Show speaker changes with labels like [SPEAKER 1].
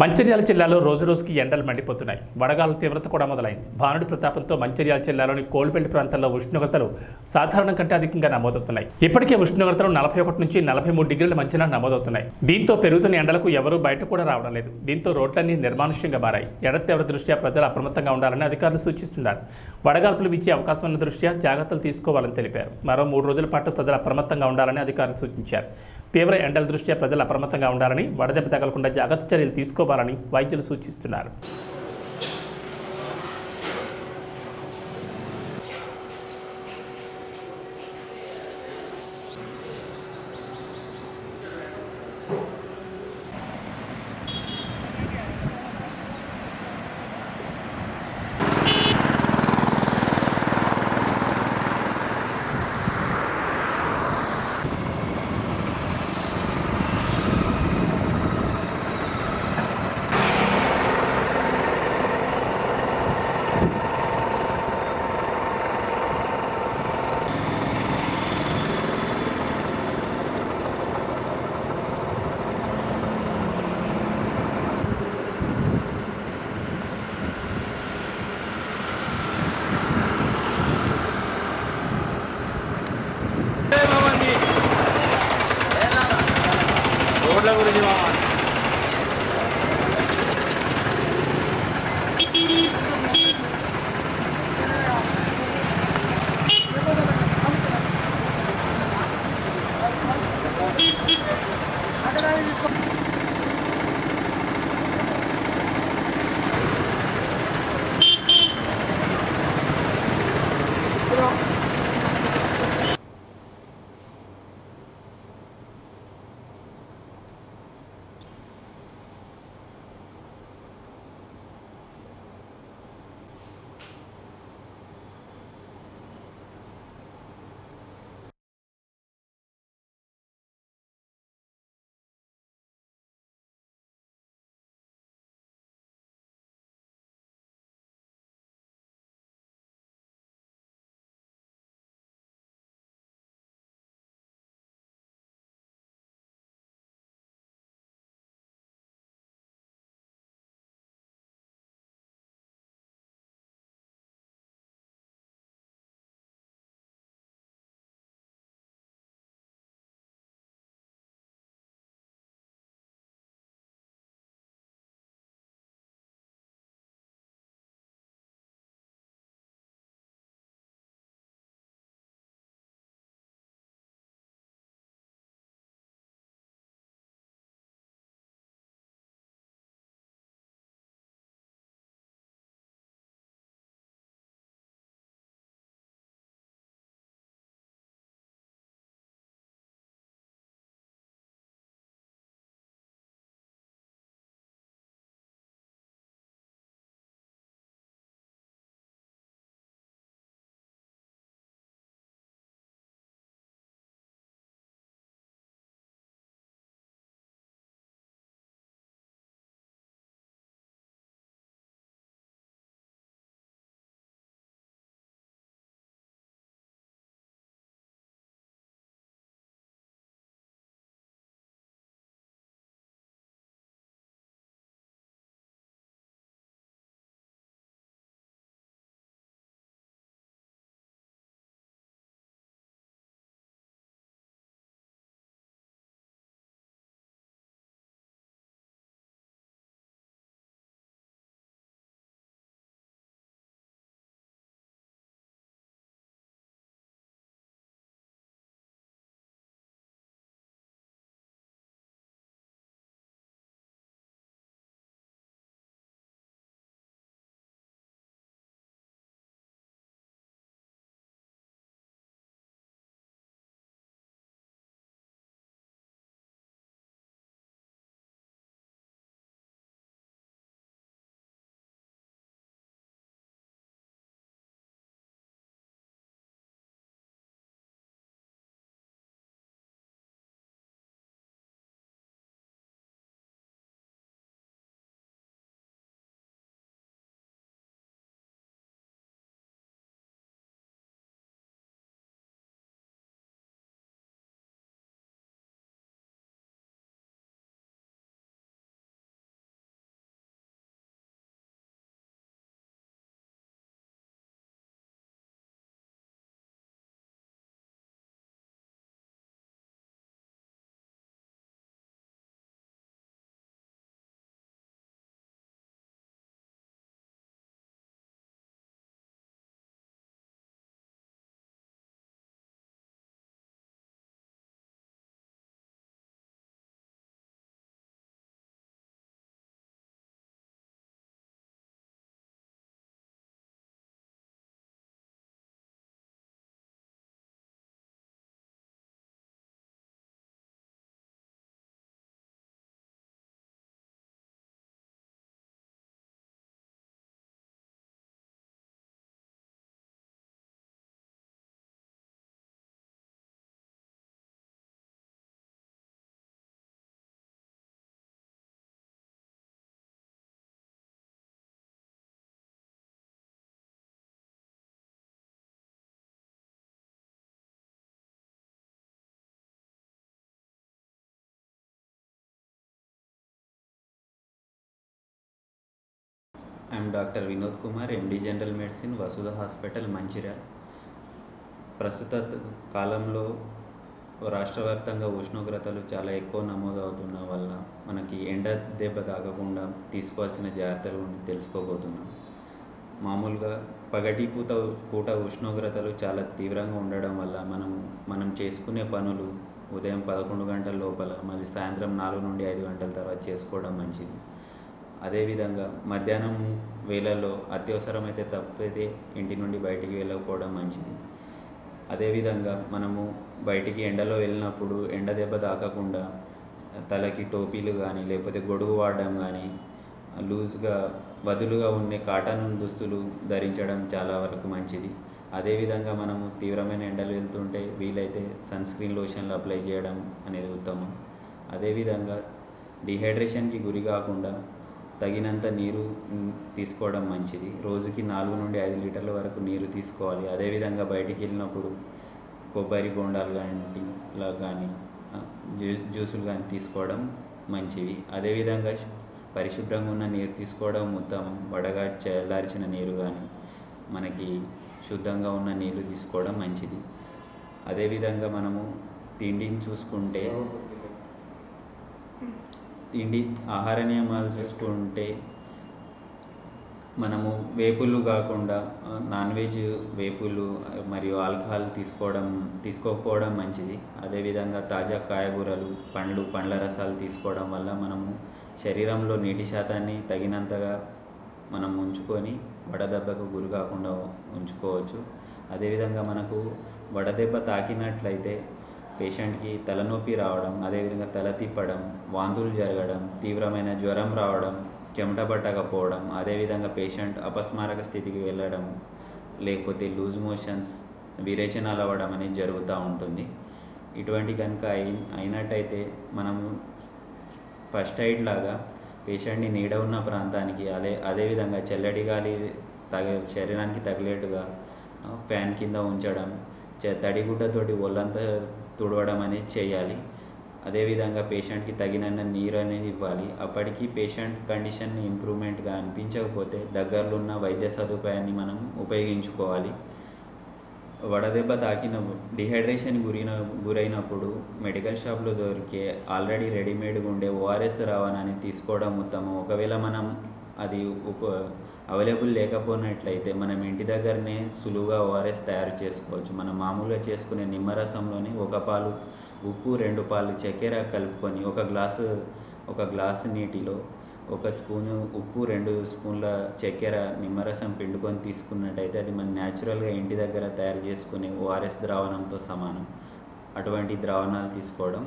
[SPEAKER 1] మంచిర్యాల జిల్లాలో రోజు రోజుకి ఎండలు మండిపోతున్నాయి. వడగాల తీవ్రత కూడా మొదలైంది. భానుడి ప్రతాపంతో మంచిర్యాల జిల్లాలోని కోల్పెల్లి ప్రాంతాల్లో ఉష్ణోగ్రతలు సాధారణం కంటే అధికంగా నమోదవుతున్నాయి. ఇప్పటికే ఉష్ణోగ్రతలు నలభై ఒకటి నుంచి నలభై మూడు డిగ్రీల మధ్యన నమోదవుతున్నాయి. దీంతో పెరుగుతున్న ఎండలకు ఎవరూ బయట కూడా రావడం లేదు. దీంతో రోడ్లన్నీ నిర్మానుష్యంగా మారాయి. ఎండ తీవ్ర దృష్ట్యా ప్రజలు అప్రమత్తంగా ఉండాలని అధికారులు సూచిస్తున్నారు. వడగాల్పులు విచ్చే అవకాశం ఉన్న దృష్ట్యా జాగ్రత్తలు తీసుకోవాలని తెలిపారు. మరో మూడు రోజుల పాటు ప్రజలు అప్రమత్తంగా ఉండాలని అధికారులు సూచించారు. తీవ్ర ఎండల దృష్ట్యా ప్రజలు అప్రమత్తంగా ఉండాలని వడదెబ్బ తగలకుండా జాగ్రత్త చర్యలు తీసుకోవాలని వైద్యులు సూచిస్తున్నారు.
[SPEAKER 2] I'm doctor Vinod Kumar MD general medicine Vasudha hospital Mancherial. ప్రస్తుత కాలంలో రాష్ట్ర వ్యాప్తంగా ఉష్ణోగ్రతలు చాలా ఎక్కువ నమోదు అవుతున్న వల్ల మనకి ఎండ దెబ్బ తాగకుండా తీసుకోవాల్సిన జాగ్రత్తలు తెలుసుకోబోతున్నాం. మామూలుగా పగటి పూట పూట ఉష్ణోగ్రతలు చాలా తీవ్రంగా ఉండడం వల్ల మనం మనం చేసుకునే పనులు ఉదయం పదకొండు గంటల లోపల మళ్ళీ సాయంత్రం నాలుగు నుండి ఐదు గంటల తర్వాత చేసుకోవడం మంచిది. అదేవిధంగా మధ్యాహ్నం వేళల్లో అత్యవసరమైతే తప్పితే ఇంటి నుండి బయటికి వెళ్ళకపోవడం మంచిది. అదేవిధంగా మనము బయటికి ఎండలో వెళ్ళినప్పుడు ఎండ దెబ్బ తాకకుండా తలకి టోపీలు కానీ లేకపోతే గొడుగు వాడడం కానీ లూజ్గా వదులుగా ఉండే కాటన్ దుస్తులు ధరించడం చాలా వరకు మంచిది. అదేవిధంగా మనము తీవ్రమైన ఎండలు వెళ్తుంటే వీలైతే సన్ స్క్రీన్ లోషన్లు అప్లై చేయడం అనేది ఉత్తమం. అదేవిధంగా డిహైడ్రేషన్కి గురి కాకుండా తగినంత నీరు తీసుకోవడం మంచిది. రోజుకి నాలుగు నుండి ఐదు లీటర్ల వరకు నీరు తీసుకోవాలి. అదేవిధంగా బయటికి వెళ్ళినప్పుడు కొబ్బరి బొండాలు కానీ ఇలా కానీ జ్యూ- జ్యూసులు కానీ తీసుకోవడం మంచివి అదేవిధంగా పరిశుభ్రంగా ఉన్న నీరు తీసుకోవడం ఉత్తమం. వడగా చల్లార్చిన నీరు కానీ మనకి శుద్ధంగా ఉన్న నీళ్ళు తీసుకోవడం మంచిది. అదేవిధంగా మనము తిండిని చూసుకుంటే తిండి ఆహార నియమాలు చూసుకుంటే మనము వేపులు కాకుండా నాన్ వెజ్ వేపులు మరియు ఆల్కహాల్ తీసుకోవడం తీసుకోకపోవడం మంచిది. అదేవిధంగా తాజా కాయగూరలు పండ్లు పండ్ల రసాలు తీసుకోవడం వల్ల మనము శరీరంలో నీటి శాతాన్ని తగినంతగా మనం ఉంచుకొని వడదెబ్బకు గురి కాకుండా ఉంచుకోవచ్చు. అదేవిధంగా మనకు వడదెబ్బ తాకినట్లయితే పేషెంట్కి తలనొప్పి రావడం అదేవిధంగా తల తిప్పడం వాంతులు జరగడం తీవ్రమైన జ్వరం రావడం చెమట పట్టకపోవడం అదేవిధంగా పేషెంట్ అపస్మారక స్థితికి వెళ్ళడం లేకపోతే లూజ్ మోషన్స్ విరేచనాలు అవ్వడం అనేది జరుగుతూ ఉంటుంది. ఇటువంటి కనుక అయి అయినట్టయితే మనము ఫస్ట్ ఎయిడ్ లాగా పేషెంట్ని నీడ ఉన్న ప్రాంతానికి అదే అదేవిధంగా చల్లటి గాలి తగ శరీరానికి తగిలేట్టుగా ఫ్యాన్ కింద ఉంచడం చ- తడిగుడ్డతోటి ఒళ్ళంతా తుడవడం అనేది చేయాలి. అదేవిధంగా పేషెంట్కి తగినన్న నీరు అనేది ఇవ్వాలి. అప్పటికి పేషెంట్ కండిషన్ ఇంప్రూవ్మెంట్గా అనిపించకపోతే దగ్గరలో ఉన్న వైద్య సదుపాయాన్ని మనం ఉపయోగించుకోవాలి. వడదెబ్బ తాకిన డిహైడ్రేషన్ గురిన గురైనప్పుడు మెడికల్ షాప్లో దొరికే ఆల్రెడీ రెడీమేడ్గా ఉండే ఓఆర్ఎస్ రవాణాని తీసుకోవడం ఉత్తమం. ఒకవేళ మనం అది ఉప అవైలబుల్ లేకపోయినట్లయితే మనం ఇంటి దగ్గరనే సులువుగా ఓఆర్ఎస్ తయారు చేసుకోవచ్చు. మనం మామూలుగా చేసుకునే నిమ్మరసంలోని ఒక పాలు ఉప్పు రెండు పాలు చక్కెర కలుపుకొని ఒక గ్లాసు ఒక గ్లాసు నీటిలో ఒక స్పూను ఉప్పు రెండు స్పూన్ల చక్కెర నిమ్మరసం పిండుకొని తీసుకున్నట్టయితే అది మన న్యాచురల్గా ఇంటి దగ్గర తయారు చేసుకునే ఓఆర్ఎస్ ద్రావణంతో సమానం. అటువంటి ద్రావణాలు తీసుకోవడం